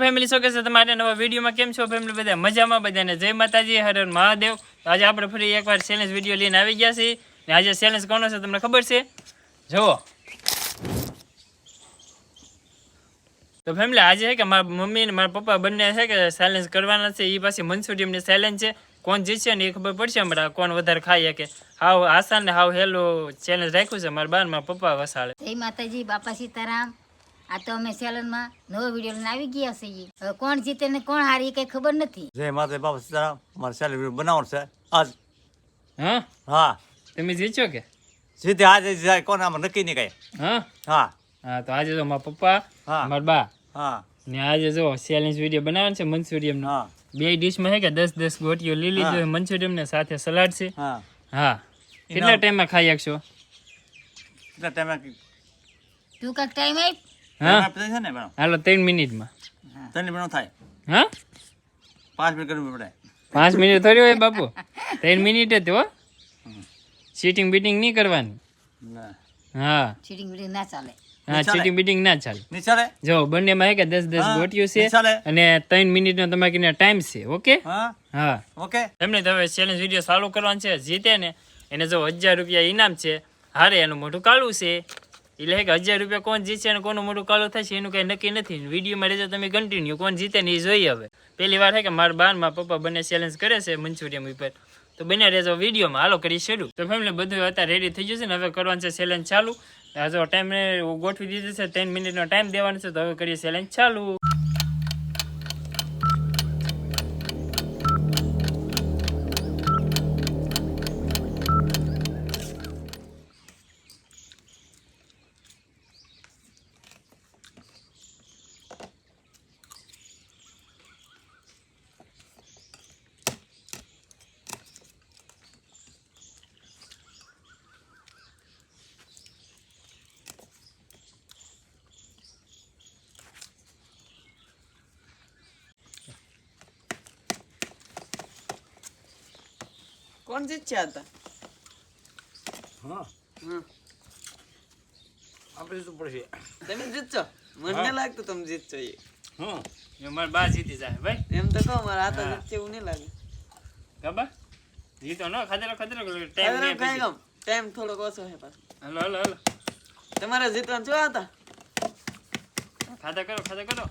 Family show કે છે, તમારે નવા વિડીયોમાં કેમ છો ફેમિલી બધા મજામાં બધાને જય માતાજી, હર મહાદેવ. આજે આપણે ફરી એકવાર ચેલેન્જ વીડિયો લઈને આવી ગયા છીએ. ને આજે ચેલેન્જ કોનો છે, તમને ખબર છે? જુઓ. તો ફેમિલી આજે છે કે મારા મમ્મી ને મારા પપ્પા બંને છે કે ચેલેન્જ કરવાના છે. એ પાછી મનસુરિયમની ચેલેન્જ છે. કોણ જીતશે ને એ ખબર પડશે હમણાં કોણ વધારે ખાઈ શકે. હાવ આસાન ને હાવ હેલો ચેલેન્જ રાખ્યું છે મારા બાર મારા પપ્પા વસાડે. જય માતાજી, બાપા સીતારામ. આ તો અમે સેલનમાં નવો વીડિયો લઈને આવી ગયા છીએ. હવે કોણ જીતે ને કોણ હારી એ કઈ ખબર નથી. જય માતા બાપા સીતારામ. મારે સેલિબ્રેટ બનાવવાનું છે. આજ. હા? હા. તમે જીતશો કે? જીતે આજે જાય. કોણ આમાં નક્કી નહીં કઈ. હા? હા. હા તો આજે જો મારા પપ્પા હા. મારા બા. હા. ને આજે જો સેલિંગ વીડિયો બનાવવાનો છે મંચુરિયમ હા. બે ડીશમાં હે કે દસ દસ ગોટીઓ લઈ લીધો મંચુરિયમ ને સાથે સલાડ છે. હા. હા. કેટલા ટાઈમમાં ખાઈ શકશો? કેટલા ટાઈમમાં તું કાંક ટાઈમ આપ? છે ને હાલો ત્રણ મિનિટમાં. ત્રણ મિનિટ થાય. હા? પાંચ મિનિટ કરવી પડે. પાંચ મિનિટ થોડી હોય બાપુ. ત્રણ મિનિટ જ હો. સીટિંગ બીટિંગ નહીં કરવાની. ના. હા. સીટિંગ બીટિંગ ના ચાલે. હા ચીટિંગ બીટિંગ ના ચાલે. નહીં ચાલે? જો બંને માં કે દસ દસ ગોટિયું છે અને ત્રણ મિનિટ નો તમારે કીને ટાઈમ છે ઓકે? હા? હા. ઓકે. એમને તમે ચેલેન્જ વીડિયો ચાલુ કરવાનું છે જીતે ને. એને જો હજાર રૂપિયા ઇનામ છે હારે એનું મોઢું કાળું છે. એટલે કે હજાર રૂપિયા કોણ જીતશે અને કોનું મોટું કાળું થશે એનું કઈ નક્કી નથી. વિડીયોમાં રહેજો તમે કન્ટિન્યુ કોણ જીતે ને એ જોઈએ હવે. પહેલી વાર છે કે મારા બાન મારા પપ્પા બંને ચેલેન્જ કરે છે મંચુરિયમ ઉપર. તો બને રહેજો વિડીયોમાં. હાલો કરી શરૂ. તો ફેમિલી બધું અત્યારે રેડી થઈ જશે ને, હવે કરવાનું છે ચેલેન્જ ચાલુ. આ જો ટાઈમ ગોઠવી દીધું છે ત્રણ મિનિટનો ટાઈમ દેવાનો છે, તો હવે કરીએ ચેલેન્જ ચાલુ. કોણ જીત્યા હતા? હા. આપણે શું પડશે? તમે જીતશો? મને લાગતું તમે જીતશો એ. હું? એ મારા બા જીતી જાય. ભાઈ? એમ તો કહો મારા હાથો જીતશે એવું નહીં લાગે. ખબર? જીતો ન ખાધેલો ખાધેલો ટાઈમ કાંઈ કામ ટાઈમ થોડોક ઓછો છે પાછો. Hello hello hello. તમારે જીતવાનું શું હતા? ખાધા કરો ખાધા કરો.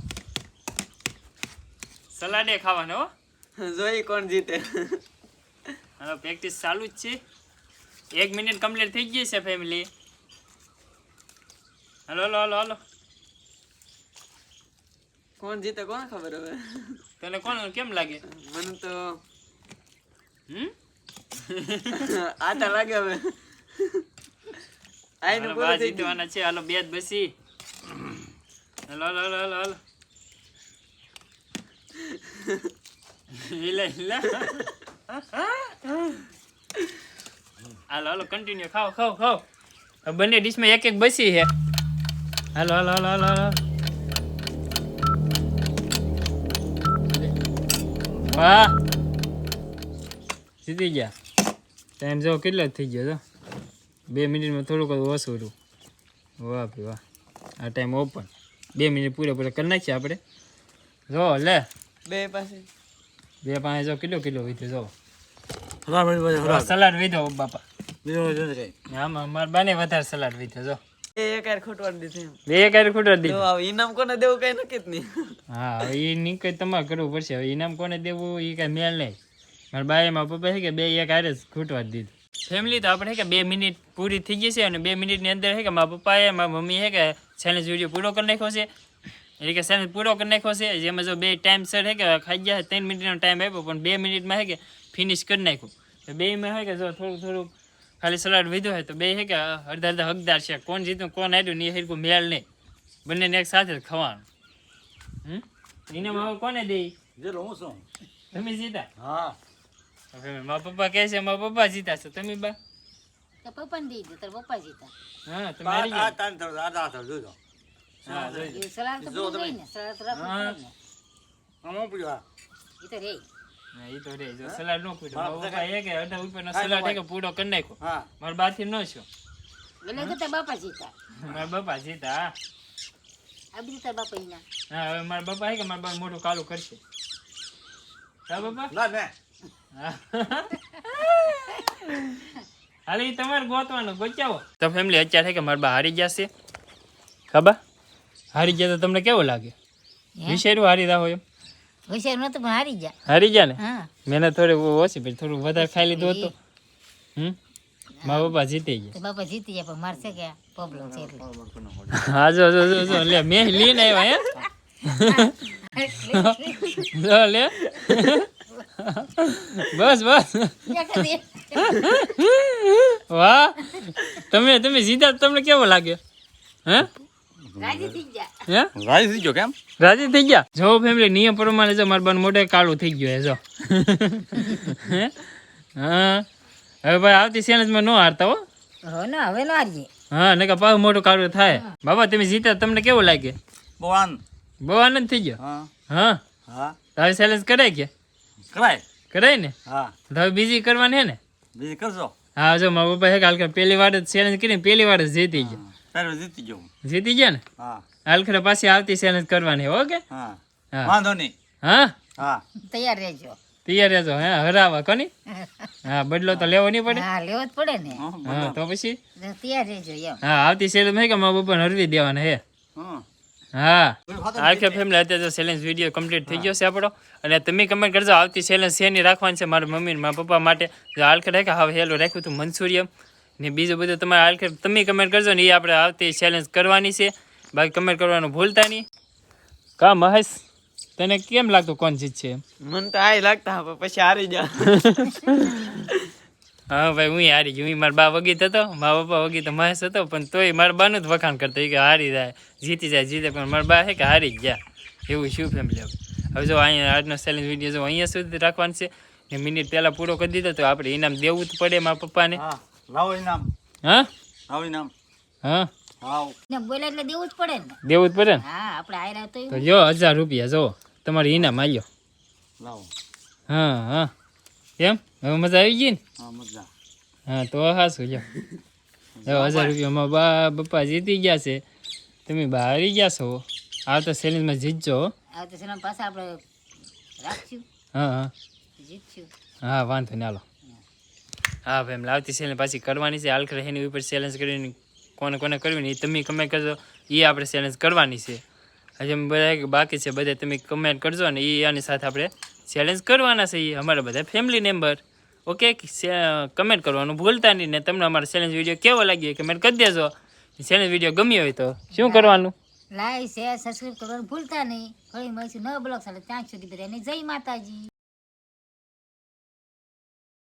સલાડે ખાવાનો હો. જોઈ કોણ જીતે. હવે પ્રેક્ટિસ ચાલુ જ છે. એક મિનિટ કમ્પ્લીટ થઈ ગઈ છે family hello hello hello hello. કોણ જીતે કોણ ખબર હવે? તને કોણ કેમ લાગે? મને તો હમ? આટા લાગે હવે. આઈને હાલો, પૂરું બા થઈ ગયું. જીતવાના છે. હાલો બે જ બસી. Hello hello hello hello hello. હિલા હિલા હાલો હાલો કન્ટિન્યુ ખાઓ ખાઓ ખાઓ. બંને ડીશમાં એક એક બસી છે. હાલો હાલો હાલો હાલો હાલો. વાહ. જીતી ગયા. ટાઈમ જો કેટલો જ થઈ ગયો તો. બે મિનિટમાં થોડુંક ઓછું હતું. વાહ ભાઈ વાહ. આ ટાઈમ ઓપન બે મિનિટ પૂરેપૂરા કરી નાખીએ આપણે. જો લે. બે પાસે બે પાસે જો કિલો કિલો વીધું જો હરા મિનિટ પછી હરા સલાડ વીધો બાપા. બાને વધારે વીધો જો. ખોટવાડી દીધી બે હવે ઇનામ કોને દેવું કઈ નક્કી જ નહીં. હા એ નહીં કંઈ તમારે કરવું પડશે. હવે ઇનામ કોને દેવું એ કાંઈ મેળ નહીં. મારા બાએ મારા પપ્પા છે કે બે એક હારે જ ખૂટવા દીધું. ફેમિલી તો આપણે કે બે મિનિટ પૂરી થઈ ગઈ છે અને બે મિનિટની અંદર છે કે મારા પપ્પાએ મારા મમ્મી છે કે ચેલેન્જ વીડિયો પૂરો કરી નાખ્યો છે. એટલે કે ચેલેન્જ પૂરો કરી નાખ્યો છે. જેમાં જો બે ટાઈમ સર છે કે ખાઈ ગયા ત્રણ મિનિટનો ટાઈમ આપ્યો પણ બે મિનિટમાં છે કે ફિનિશ કરી નાખ્યું. તો બેમાં છે કે જો થોડું થોડું ખાલી સલાડ વીધું હોય તો બે હે કે અડધા અડધા હકદાર છે. કોણ જીતું કોણ આવ્યું ને એ હરકું મેળ નહીં. બંનેને એક સાથે જ ખાવાનું. હમ? એને હવે કોને દે? જેલો હું છું? તમે જીતા? હા. હવે મારા પપ્પા કહે છે મારા પપ્પા જીતા છે. તમે બા? તો પપ્પાને દઈ દે તાર પપ્પા જીતા. હા તમે આ તાન આ થયું જોજો. હા જોઈ સલાડ તો પૂરું ને સલાડ તો રાખવું ને. આમ હું આ? એ તો રે. હા, ઈ તો રે જો સલાડ નો હા, એ કે અઢા ઉપરનો સલાડ ભાઈ. છે કે પૂરો કરી નાખ્યો. હા. મારા બાથી નો છો. એટલે તાર બાપા જીતા. મારા બાપા જીતા હા. આ બીજું તાર બાપા એના હા હવે મારા બાપા હે કે મારા બાપા મોટું કાળું કરશે? હા બાપા? ના ને. હાલે ઈ તમારે ગોતવાનું. ગોચાવો તો ફેમિલી અત્યારે કે મારા બા હારી જશે ખબર? હારી જાય તો તમને કેવું લાગે? વિચાર્યું હારી રાહો એમ? હોશિયાર નતું પણ હારી જા હારી ગયા ને? મેને થોડી ઓછી પછી થોડું વધારે ખાઈ લીધું હતું. હમ? મારા બાપા જીતી ગયા. બાપા જીતી ગયા પણ મારશે કે પ્રોબ્લેમ છે એટલે. હા જો જો જો જો લે મેં લઈને આવ્યો હે જો લે. બસ બસ. વાહ. તમે તમે જીતા તમને કેવો લાગ્યો? હે? જા હે? રાજી થઈ ગયો કેમ? રાજી થઈ ગયા? જો ફેમિલી નિયમ પ્રમાણે જો મારા બાનું મોઢે કાળું થઈ ગયું હે જો. હે? હા. હવે ભાઈ આવતી સેલેન્સમાં ન હારતા હો. હવે ના હવે ના હારીએ. હા નકા પાછું મોટું કાળું થાય. બાબા તમે જીતા તમને કેવું લાગે? બહુ આનંદ. બહુ આનંદ થઈ ગયો? હા. હા? હા. તારી સેલેન્સ કરાય કે? કરાય. કરાય ને? હા. તો હવે બીજી કરવાની હે ને? બીજી કરજો હા જો મારા પપ્પા હે કે હાલ પહેલી વાર જ ચેલેન્જ કરીને પહેલી વાર જ જીતી ગયા. તારે જીતી ગયો જીતી ગયા ને? હા. હાલ ખરે પાછી આવતી ચેલેન્જ કરવાની ઓકે? હા. હા. વાંધો નહીં. હા? હા. તૈયાર રહેજો. તૈયાર રહેજો હે? હરાવા કોની? હા બદલો તો લેવો નહીં પડે? હા લેવો જ પડે ને. હા, તો પછી? તૈયાર રહેજો એમ. હા આવતી ચેલેન્જ હે કે મારા પપ્પાને હરવી દેવાના હે? હા. હા. આખે ફેમિલી અત્યારે તો ચેલેન્જ વીડિયો કમ્પ્લીટ થઈ ગયો છે આપણો. અને તમે કમેન્ટ કરજો આવતી ચેલેન્જ શેની રાખવાની છે મારા મમ્મી ને મારા પપ્પા માટે. જો આલખે રાખે હવે હેલું રાખ્યું હતું મનસુરિયમ ને બીજું બધું તમારે હાલ તમે કમેન્ટ કરજો ને એ આપણે આવતી ચેલેન્જ કરવાની છે. બાકી કમેન્ટ કરવાનું ભૂલતા નહીં. કા મહેશ તને કેમ લાગતું કોણ જીતશે મને તો આ લાગતા પછી હારી જા હા ભાઈ હું હારી ગયો. હું મારા બા વગીત હતો. મારા પપ્પા વગીત મહેશ હતો પણ તોય મારા બાનું જ વખાણ કરતા કે હારી જાય. જીતી જાય જીતે પણ મારા બા છે કે હારી જ ગયા. એવું શું ફેમિલી હવે જો અહીંયા આજનો ચેલેન્જ વીડિયો જો અહીંયા સુધી રાખવાનું છે ને મિનિટ પહેલાં પૂરો કરી દીધો તો આપણે ઇનામ દેવું જ પડે મારા પપ્પાને. હા. લાવો ઇનામ હા? લાવો ઇનામ હા? હા બોલે એટલે દેવું જ પડે ને. દેવું જ પડે ને? હા આપણે આયરા તો તો જો હજાર રૂપિયા જો. તમારે ઇનામ આવ્યો લાવો. હા હા. એમ હવે મજા આવી ગઈ ને? હા મજા. હા તો હાસું જો. જો હજાર રૂપિયામાં બા બપ્પા જીતી ગયા છે. તમે બહાર હારી ગયા છો. આ તો ચેલેન્જમાં જીતજો હો. આવતે સેના પાછા આપણે રાખશું. હા હા. જીતશું. હા વાંધો નહીં હાલો. હા ભાઈ એમ લાવતી ચેલેન્જ પાછી કરવાની છે. હાલ ખરે એની ઉપર ચેલેન્જ કરીને કોને કોને કરવી ને એ તમે કમેન્ટ કરજો. એ આપણે ચેલેન્જ કરવાની છે. હજી અમે બધા બાકી છે બધા તમે કમેન્ટ કરજો ને એ આની સાથે આપણે ચેલેન્જ કરવાના છે એ અમારા બધા ફેમિલી મેમ્બર ઓકે કમેન્ટ કરવાનું ભૂલતા નહીં ને તમને અમારો ચેલેન્જ વીડિયો કેવો લાગ્યો કમેન્ટ કરી દેજો. ચેલેન્જ વીડિયો ગમ્યો હોય તો શું કરવાનું? લાઈક શેર સબસ્ક્રાઇબ કરવાનું ભૂલતા નહીં. ફરી મળીશું નવા બ્લોગ સાથે ત્યાં સુધી બધાને જય માતાજી.